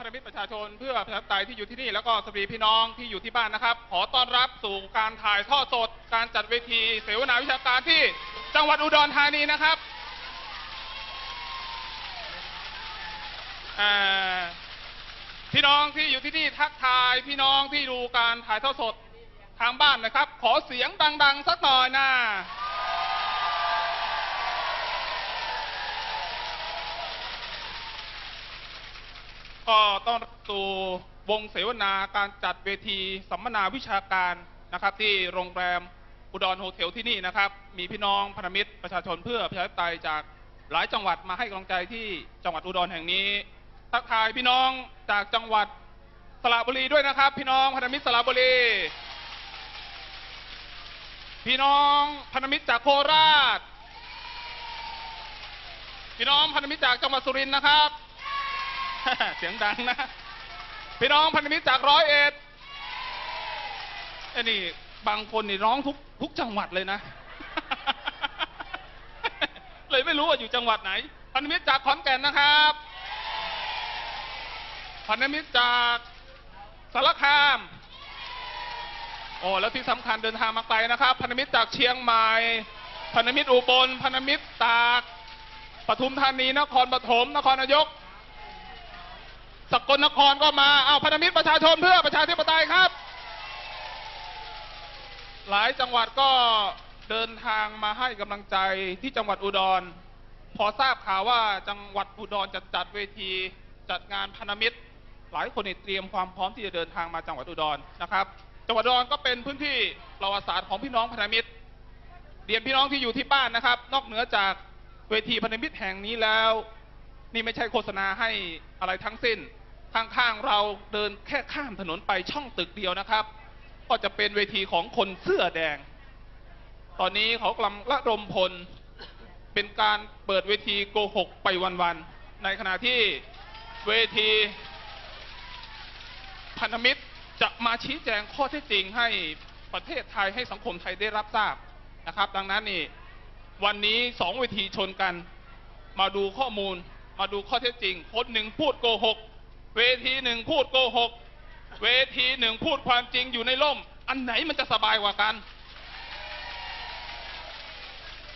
พันธมิตรประชาชนเพื่อประชาธิปไตยที่อยู่ที่นี่แล้วก็สวัสดีพี่น้องที่อยู่ที่บ้านนะครับ ขอต้อนรับสู่การถ่ายทอดสด การจัดเวทีเสวนาวิชาการที่จังหวัดอุดรธานีนะครับพี่น้องที่อยู่ที่นี่ทักทายพี่น้องที่ดูการถ่ายทอดสดทางบ้านนะครับ ขอเสียงดัง ๆ สักหน่อยนะ ก็ต้อนรับสู่วงเสวนาการจัดเวทีสัมมนาวิชาการนะครับ ที่โรงแรมอุดรโฮเทลที่นี่นะครับ มีพี่น้องพันธมิตรประชาชนเพื่อประชาธิปไตยจากหลายจังหวัดมาให้กำลังใจที่จังหวัดอุดรแห่งนี้ ทักทายพี่น้องจากจังหวัดสระบุรีด้วยนะครับ พี่น้องพันธมิตรสระบุรี พี่น้องพันธมิตรจากโคราช พี่น้องพันธมิตรจากจังหวัดสุรินทร์นะครับ เสียงดังนะ พี่น้องพันธมิตรจากร้อยเอ็ดไอ้นี่บางคนนี่ร้องทุกทุกจังหวัดเลยนะ เลยไม่รู้ว่าอยู่จังหวัดไหน พันธมิตรจากขอนแก่นนะครับ พันธมิตรจากสารคาม โอ้แล้วที่สำคัญเดินทางมาไกลนะครับ พันธมิตรจากเชียงใหม่ พันธมิตรอุบล พันธมิตรตาก ปทุมธานี นครปฐม นครนายก สกลนครก็มา เอาพันธมิตรประชาชนเพื่อประชาธิปไตยครับ หลายจังหวัดก็เดินทางมาให้กำลังใจที่จังหวัดอุดร พอทราบข่าวว่าจังหวัดอุดรจะจัดเวทีจัดงานพันธมิตร หลายคนเตรียมความพร้อมที่จะเดินทางมาจังหวัดอุดรนะครับ จังหวัดอุดรก็เป็นพื้นที่ประวัติศาสตร์ของพี่น้องพันธมิตรเรียนพี่น้องที่อยู่ที่บ้านนะครับ นอกเหนือจากเวทีพันธมิตรแห่งนี้แล้ว นี่ไม่ใช่โฆษณาให้อะไรทั้งสิ้น ข้างๆเราเดินแค่ข้ามถนนไปช่องตึกเดียวนะครับ ก็จะเป็นเวทีของคนเสื้อแดง ตอนนี้เขากำลังระดมพล เป็นการเปิดเวทีโกหกไปวันๆในขณะที่เวทีพันธมิตรจะมาชี้แจงข้อเท็จจริงให้ประเทศไทยให้สังคมไทยได้รับทราบนะครับ ดังนั้นนี่วันนี้สองเวทีชนกัน มาดูข้อมูล มาดูข้อเท็จจริงคนหนึ่งพูดโกหก เวทีหนึ่งพูดโกหก เวทีหนึ่งพูดความจริงอยู่ในร่ม อันไหนมันจะสบายกว่ากัน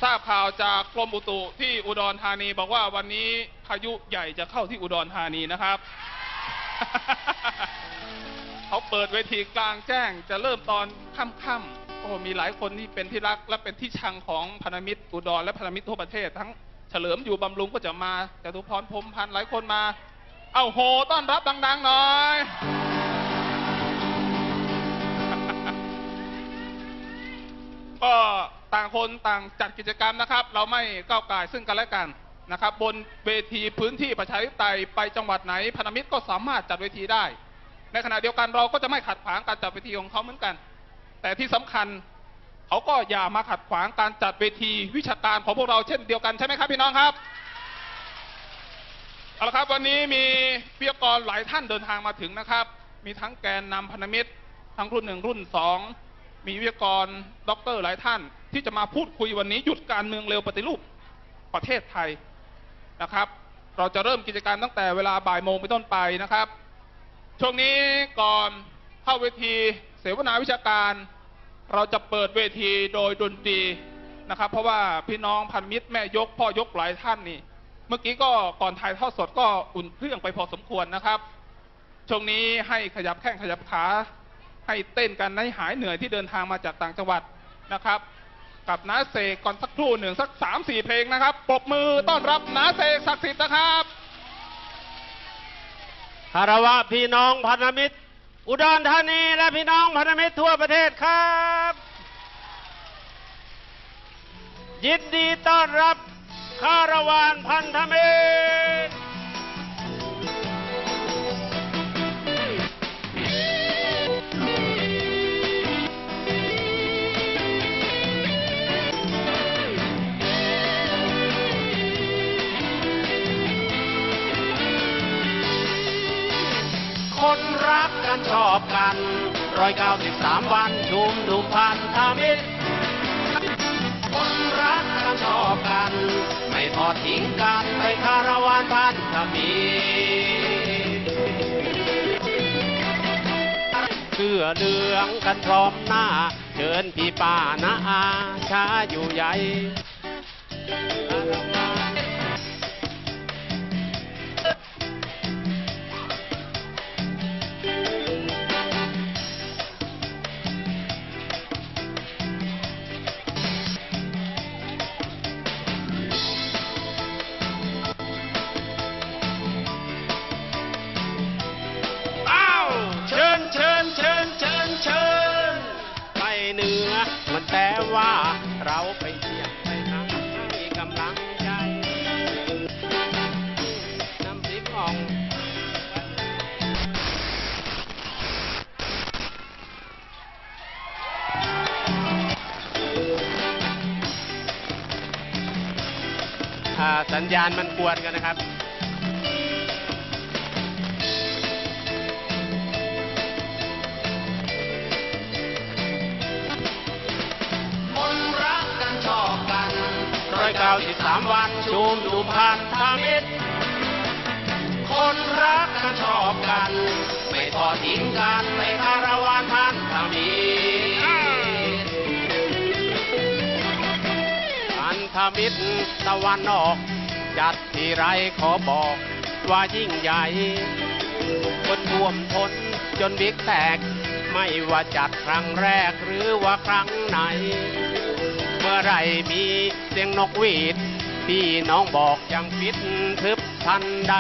ทราบข่าวจากกรมอุตุที่อุดรธานีบอกว่าวันนี้พายุใหญ่จะเข้าที่อุดรธานีนะครับ เขาเปิดเวทีกลางแจ้งจะเริ่มตอนค่ำๆโอ้โหมีหลายคนที่เป็นที่รักและเป็นที่ชังของพันธมิตรอุดรและพันธมิตรทั่วประเทศ ทั้งเฉลิมอยู่บำรุงก็จะมาจตุพรพรมพันธ์หลายคนมา เอาโหต้อนรับดัง ๆ หน่อย ก็ต่างคนต่างจัดกิจกรรมนะครับ เราไม่ก้าวไก่ายซึ่งกันและกันนะครับ บนเวทีพื้นที่ประชาธิปไตยไปจังหวัดไหนพันธมิตรก็สามารถจัดเวทีได้ ในขณะเดียวกันเราก็จะไม่ขัดขวางการจัดเวทีของเขาเหมือนกัน แต่ที่สำคัญเขาก็อย่ามาขัดขวางการจัดเวทีวิชาการของพวกเราเช่นเดียวกันใช่ไหมครับพี่น้องครับ เอาละครับวันนี้มีวิทยากรหลายท่านเดินทางมาถึงนะครับ มีทั้งแกนนำพันธมิตร ทั้งรุ่นหนึ่งรุ่นสองมีวิทยากรด็อกเตอร์หลายท่าน ที่จะมาพูดคุยวันนี้หยุดการเมืองเร็วปฏิรูปประเทศไทยนะครับ เราจะเริ่มกิจการตั้งแต่เวลาบ่ายโมงเป็นต้นไปนะครับ ช่วงนี้ก่อนเข้าเวทีเสวนาวิชาการ เราจะเปิดเวทีโดยดนตรีนะครับ เพราะว่าพี่น้องพันมิตรแม่ยกพ่อยกหลายท่านนี่ เมื่อกี้ก็ก่อนถ่ายทอดสดก็อุ่นเครื่องไปพอสมควรนะครับ ช่วงนี้ให้ขยับแข้งขยับขา ให้เต้นกันให้หายเหนื่อยที่เดินทางมาจากต่างจังหวัดนะครับ กับน้าเสกก่อนสักครู่หนึ่งสักสามสี่เพลงนะครับปรบมือต้อนรับน้าเสกศักดิ์สิทธิ์นะครับคารวะพี่น้องพันธมิตร อุดรธานีและพี่น้องพันธมิตรทั่วประเทศครับ ยินดีต้อนรับ คาราวานพันธมิตรคนรักกันชอบกันร้อยเก้าสิบสามวันชุมนุมพันธมิตร ไม่ทอดทิ้งกันไปคารวานพันทมีเชื่อเรื่องกันพร้อมหน้า เชิญพี่ป้านะอาช้าอยู่ใหญ่ สัญญาณมันกวนกันนะครับคนรักกันชอบกันร้อยเก้าสิบสามวันชุมนุมพันธมิตร คนรักกันชอบกัน ไม่ทอดทิ้งกันไม่คารวะพันธมิตรพันธมิตรตะวันออก จัดที่ไรขอบอกว่ายิ่งใหญ่คนร่วมทนจนบิ๊กแตก ไม่ว่าจัดครั้งแรกหรือว่าครั้งไหน เมื่อไรมีเสียงนกหวีด พี่น้องบอกยังฟิตทึบทันใด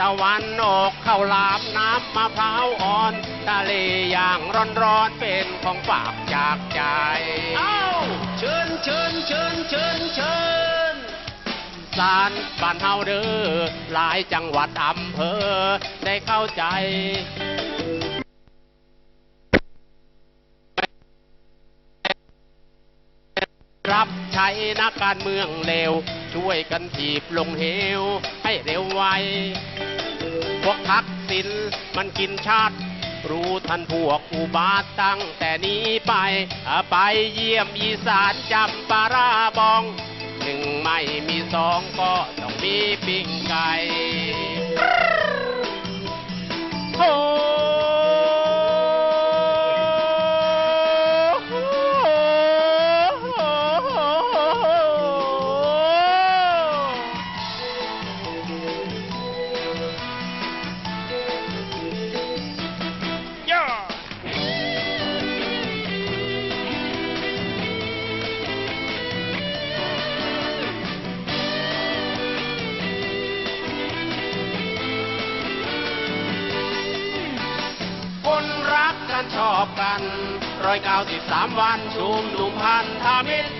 ตะวันออกเข้าลามน้ำมะพร้าวอ่อนทะเลอย่างร้อนๆเป็นของฝากจากใจ เอ้า เชิญเชิญเชิญเชิญเชิญ สารบ้านเฮาเด้อหลายจังหวัดอำเภอได้เข้าใจรับใช้นักการเมืองเลวช่วยกันถีบลงเหว ให้เร็วไว พวกทักษิณมันกินชาติ รู้ทันพวกอุบาทตั้งแต่นี้ไป ไปเยี่ยมอีสานจำปาราบอง หนึ่งไม่มีสองก็ต้องมีปิ้งไก่โอ้ อบกันร้อยเก้าสิบสามวันชุมนุมพันธมิตร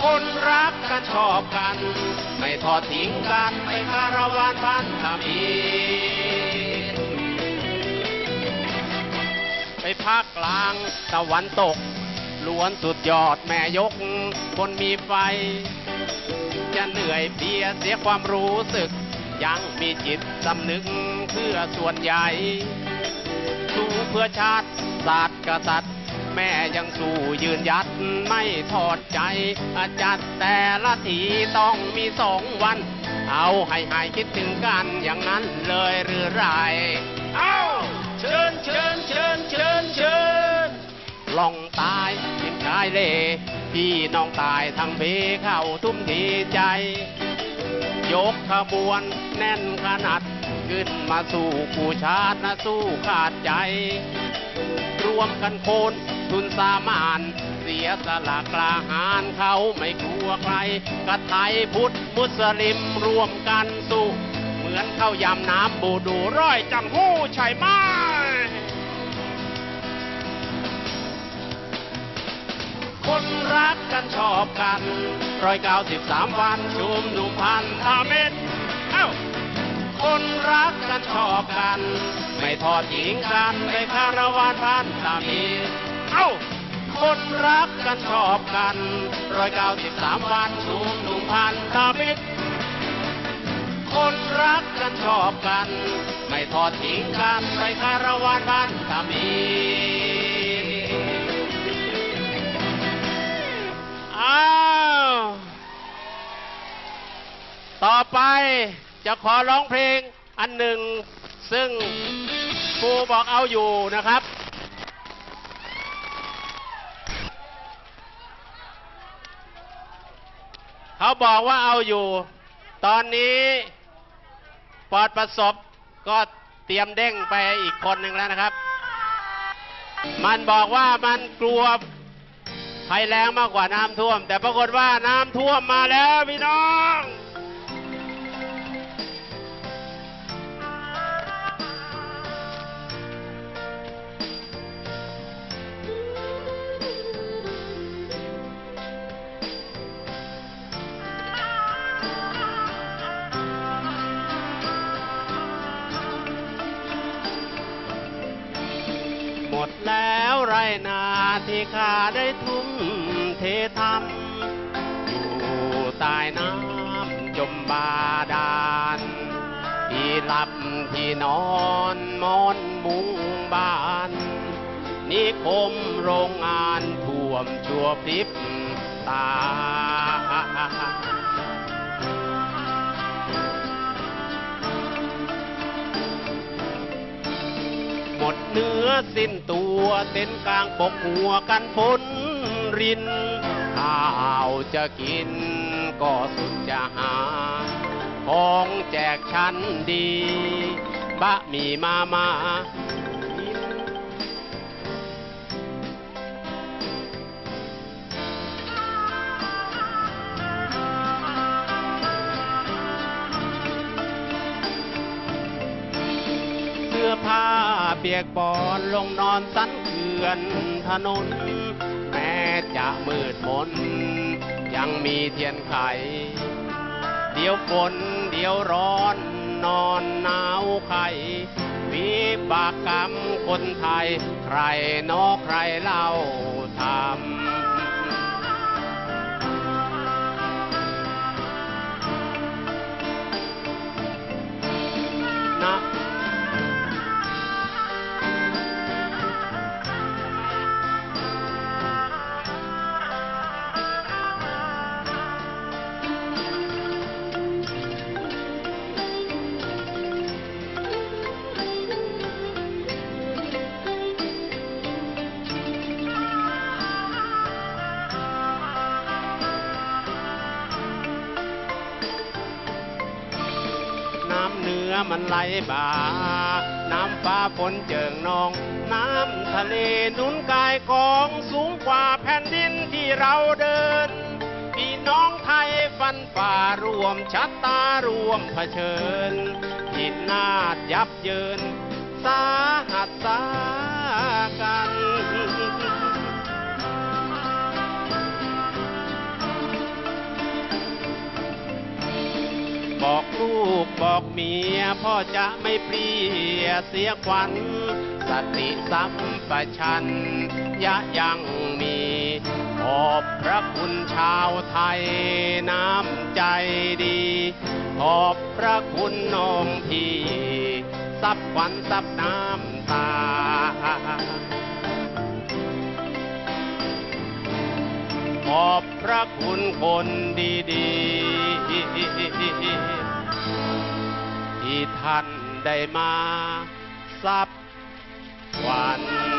คนรักกันชอบกัน ไม่ทอดทิ้งกันไม่คารวะพันธมิตร ไปภาคกลางตะวันตกล้วนสุดยอดแม่ยก คนมีไฟ จะเหนื่อยเพียเสียความรู้สึก ยังมีจิตสำนึกเพื่อส่วนใหญ่ สู้เพื่อชาติศาสตร์กษัตริย์ แม่ยังสู้ยืนยัดไม่ทอดใจ อาจัดแต่ละทีต้องมีสองวัน เอาให้หายคิดถึงกันอย่างนั้นเลยหรือไรเอาเชิญเชิญเชิญเชิญเชิญลองตายเป็นชายเล่พี่น้องตายทั้งเพเข้าทุ่มทีใจ ยกขบวนแน่นขนาด ขึ้นมาสู่ผู้ชาตินะสู้ขาดใจ รวมกันโคนทุนสามานเสียสละกลาหารเขาไม่กลัวใครกระไทยพุทธมุสลิมรวมกันสู้ เหมือนเข้ายำน้ำบูดูร้อยจังหู้ใช่ไหมคนรักกันชอบกันร้อยเก้าสิบสามวันชุมนุมพันธมิตรเอ้า คนรักกันชอบกัน ไม่ทอดทิ้งกันไม่คารวะพันธมิตรเอ้า คนรักกันชอบกันร้อยเก้าสิบสามวันชุมนุมพันธมิตรคนรักกันชอบกัน ไม่ทอดทิ้งกันไม่คารวะพันธมิตรอ้าว ต่อไป จะขอร้องเพลงอันหนึ่ง ซึ่งครูบอกเอาอยู่นะครับ เขาบอกว่าเอาอยู่ ตอนนี้ปลอดประสบก็เตรียมเด้งไปอีกคนหนึ่งแล้วนะครับ มันบอกว่ามันกลัวภัยแล้งมากกว่าน้ำท่วม แต่ปรากฏว่าน้ำท่วมมาแล้วพี่น้อง ดแล้วไรนาที่ข้าได้ทุ่มเททำอยู่ใต้น้ำจมบาดาลที่หลับที่นอนมอนมุงบ้านนิคมโรงงานท่วมชั่วพริบตา หมดเนื้อสิ้นตัวเต้นกลางปกหัวกันฝนรินข้าวจะกินก็สุดจะหา ของแจกชั้นดี บะหมี่มามา เปียกปอนลงนอนสันเขื่อนถนน แม้จะมืดมน ยังมีเทียนไข เดี๋ยวฝนเดี๋ยวร้อนนอนหนาวไข่วิบากกรรมคนไทย ใครนอกใครเล่าทำ มันไหลบ่า น้ำฟ้าฝนเจิงนอง น้ำทะเลนุนกายกองสูงกว่าแผ่นดินที่เราเดิน พี่น้องไทยฟันฝ่ารวมชัดตารวมเผชิญทิดนาดยับเยิน สาหัสสากัน บอกลูกบอกเมีย พ่อจะไม่เปลี่ยเสียขวัญสติสัมปชัญญะยังมีขอบพระคุณชาวไทยน้ำใจดี ขอบพระคุณน้องพี่ซับขวัญซับน้ำตา อบพระคุณคนดีๆ ที่ท่านได้มาสับวัน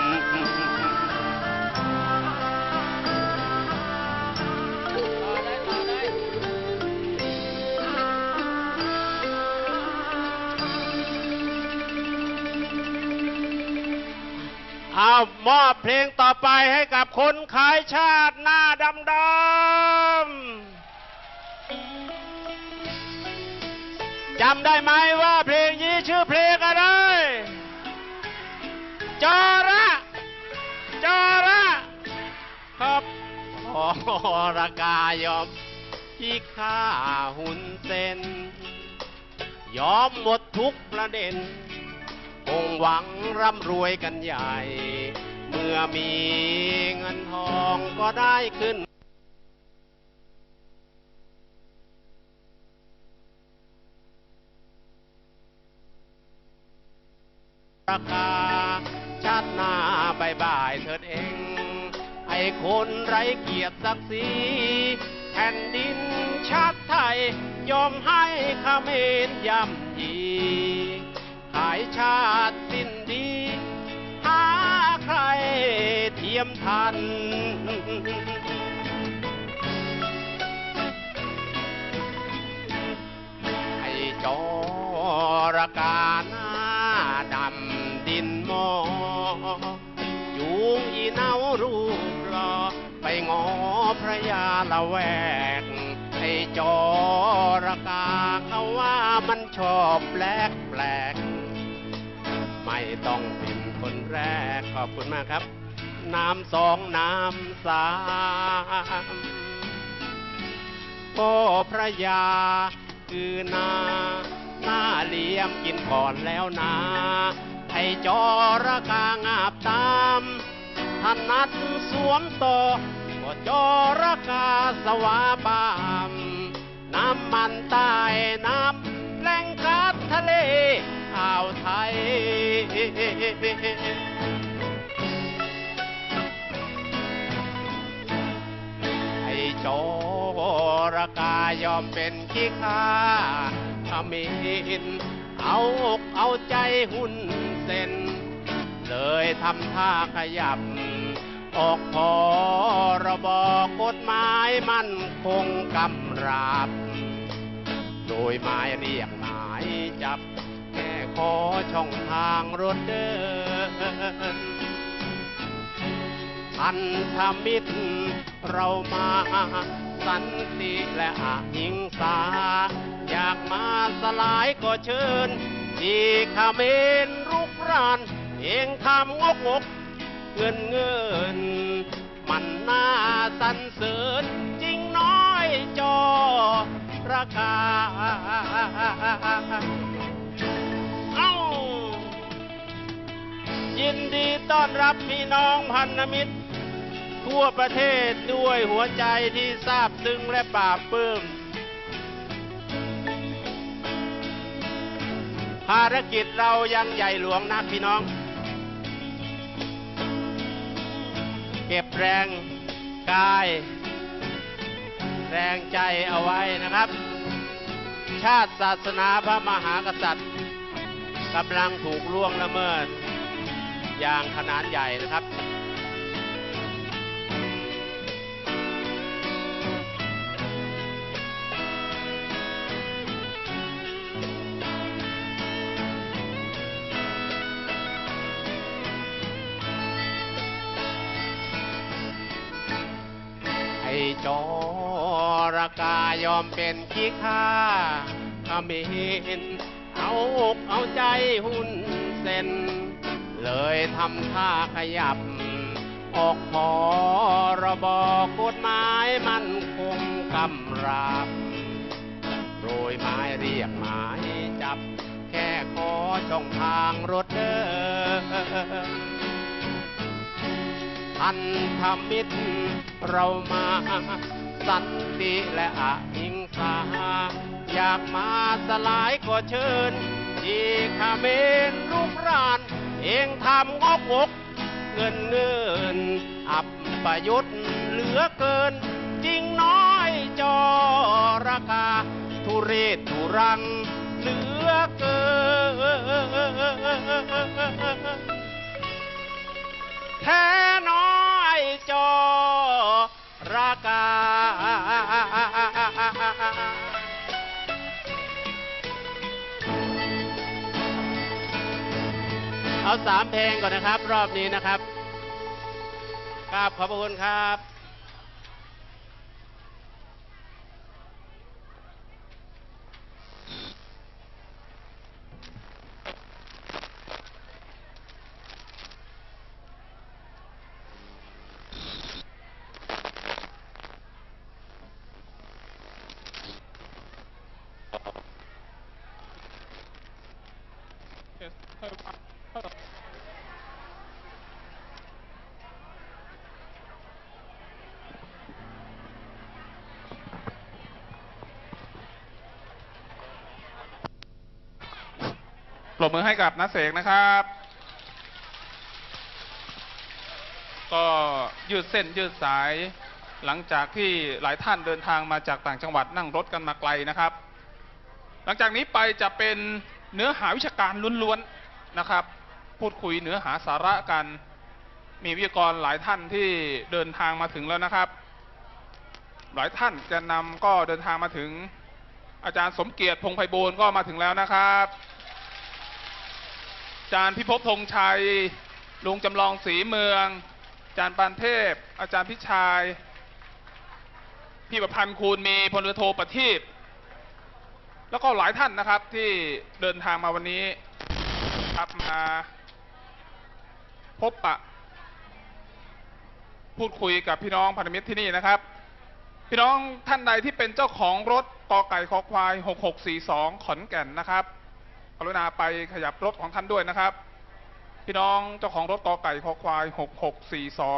เอามอบเพลงต่อไปให้กับคนขายชาติหน้าดำดำจำได้ไหมว่าเพลงนี้ชื่อเพลงอะไรจอระจอระครับขอรากายอมที่ข้าหุ่นเส้นยอมหมดทุกประเด็น งหวังร่ำรวยกันใหญ่ เมื่อมีเงินทองก็ได้ขึ้นราคาชาติหน้าบายบายเถิดเอง ไอ้คนไร้เกียรติศักดิ์ศรีแผ่นดินชาติไทย ยอมให้ขเขมรย่ำยีายชาติสิ้นดี หาใครเทียมทัน ไอ้จอระกาหน้าดำดินหมอจูงอีเนารูปหลอไปงอพระยาละแวกไอ้จอระกาเขาว่ามันชอบแปลกแปลก ไม่ต้องเป็นคนแรก ขอบคุณมากครับ น้ำสองน้ำสามพ่อพระยา คือนาหน้าเลี่ยมกินก่อนแล้วนาไอ้จอระกางาบตามถนัดสวมต่อก็จอระกาสวาบามน้ำมันใต้น้ำแหลงกาดทะเลาวไทย ไอ้โจรกายอมเป็นขี้ข้าขมินเอาอกเอาใจหุ่นเส้น เลยทำท่าขยับ ออกพอระบอกกฎหมายมันคงกำราบ โดยหมายเรียกหมายจับ ขอช่องทางรถเดินพันธมิตรเรามาสันติและอหิงสา อยากมาสลายก็เชิญ ที่ขเมนรุกราน เองทำงกงกเงินเงิน มันน่าสรรเสริญจริงน้อยจอราคา ยินดีต้อนรับพี่น้องพันธมิตร ทั่วประเทศด้วยหัวใจที่ซาบซึ้งและปราบปลื้มภารกิจเรายังใหญ่หลวงนะพี่น้อง เก็บแรงกาย แรงใจเอาไว้นะครับ ชาติศาสนาพระมหากษัตริย์กำลังถูกล่วงละเมิด ยางขนาดใหญ่นะครับไอ้จอระกายอมเป็นขี้ข้าขมินเอาอกเอาใจหุ่นเส้น เลยทำท่าขยับ ออกพอระบอกกฎหมายมันคงกำราบโรยไม้เรียกหมายจับ แค่ขอช่องทางรถเดินพันธมิตรเรามาสันติและอหิงสาอยากมาสลายก็เชิญ ที่ขเมนรูปราน เองทำงอกงกเงินเงินอับประยุทธ์เหลือเกิน จริงน้อยจอราคา ทุเรศทุรังเหลือเกิน แท้น้อยจอรากา สามเพลงก่อนนะครับ รอบนี้นะครับกราบขอบพระคุณครับ ปรบมือให้กับนักเสกนะครับ ก็ยืดเส้นยืดสายหลังจากที่หลายท่านเดินทางมาจากต่างจังหวัดนั่งรถกันมาไกลนะครับ หลังจากนี้ไปจะเป็นเนื้อหาวิชาการล้วนๆนะครับ พูดคุยเนื้อหาสาระกัน มีวิทยากรหลายท่านที่เดินทางมาถึงแล้วนะครับ หลายท่านแกนำก็เดินทางมาถึงอาจารย์สมเกียรติพงไพบูลย์ก็มาถึงแล้วนะครับ จารย์พิภพธงชัย ลุงจำลองศรีเมือง อาจารย์ปานเทพ อาจารย์พิชัยพี่ประพันธ์คูณมีพลเรือโทประทีปแล้วก็หลายท่านนะครับที่เดินทางมาวันนี้ครับมาพบปะ พูดคุยกับพี่น้องพันธมิตรที่นี่นะครับ พี่น้องท่านใดที่เป็นเจ้าของรถกอไก่คอควาย 6642 ขอนแก่นนะครับ รุณาไปขยับรถของท่านด้วยนะครับ พี่น้องเจ้าของรถกอไก่คอควาย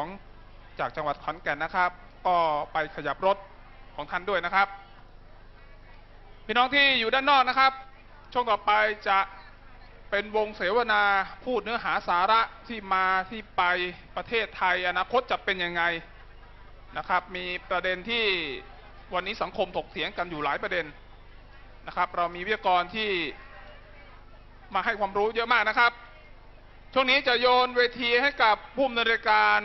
6642 จากจังหวัดขอนแก่นนะครับ ก็ไปขยับรถของท่านด้วยนะครับ พี่น้องที่อยู่ด้านนอกนะครับ ช่วงต่อไปจะเป็นวงเสวนาพูดเนื้อหาสาระที่มาที่ไปประเทศไทยอนาคตจะเป็นยังไงนะครับ มีประเด็นที่วันนี้สังคมถกเถียงกันอยู่หลายประเด็นนะครับ เรามีวิทยากรที่ มาให้ความรู้เยอะมากนะครับ ช่วงนี้จะโยนเวทีให้กับผู้อำนวยรายการ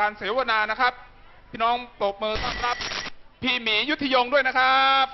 การเสวนานะครับ พี่น้องปรบมือต้อนรับ พี่หมียุทธยงด้วยนะครับ